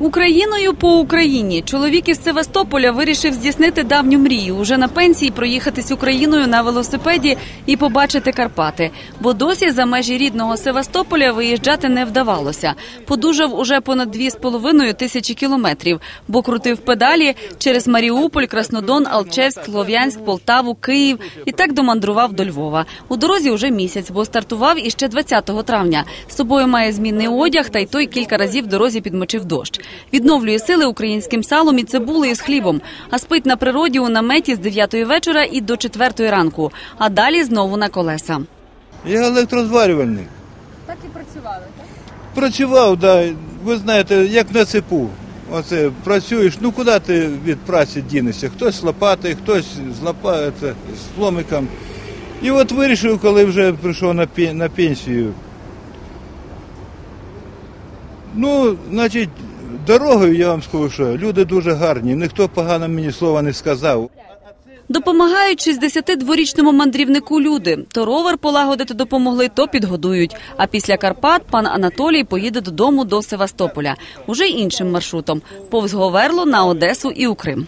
Україною по Україні чоловік із Севастополя вирішив здійснити давню мрію уже на пенсії проїхатись Україною на велосипеді і побачити Карпати. Бо досі за межі рідного Севастополя виїжджати не вдавалося. Подужав уже понад дві з половиною тисячі кілометрів, бо крутив педалі через Маріуполь, Краснодон, Алчевськ, Слов'янськ, Полтаву, Київ і так домандрував до Львова. У дорозі уже місяць, бо стартував іще 20 травня. З собою має змінний одяг, та й той кілька разів в дорозі підмочив дощ. Відновлює сили українським салом і цибулею з хлібом, а спить на природі у наметі з 9 вечора і до 4 ранку. А далі знову на колеса. Я електрозварювальник. Так і працювали. Так? Працював, да, ви знаєте, як на цепу. Оце працюєш, ну куди ти від праці дінешся? Хтось з лопати, хтось з лопа, це, з пломиком. І от вирішив, коли вже прийшов на, на пенсію. Ну, значить, дорогою я вам скажу, що люди дуже гарні, ніхто погано мені слова не сказав. Допомагають 62-річному мандрівнику люди. То ровер полагодити допомогли, то підгодують. А після Карпат пан Анатолій поїде додому до Севастополя уже іншим маршрутом повз Говерло на Одесу і у Крим.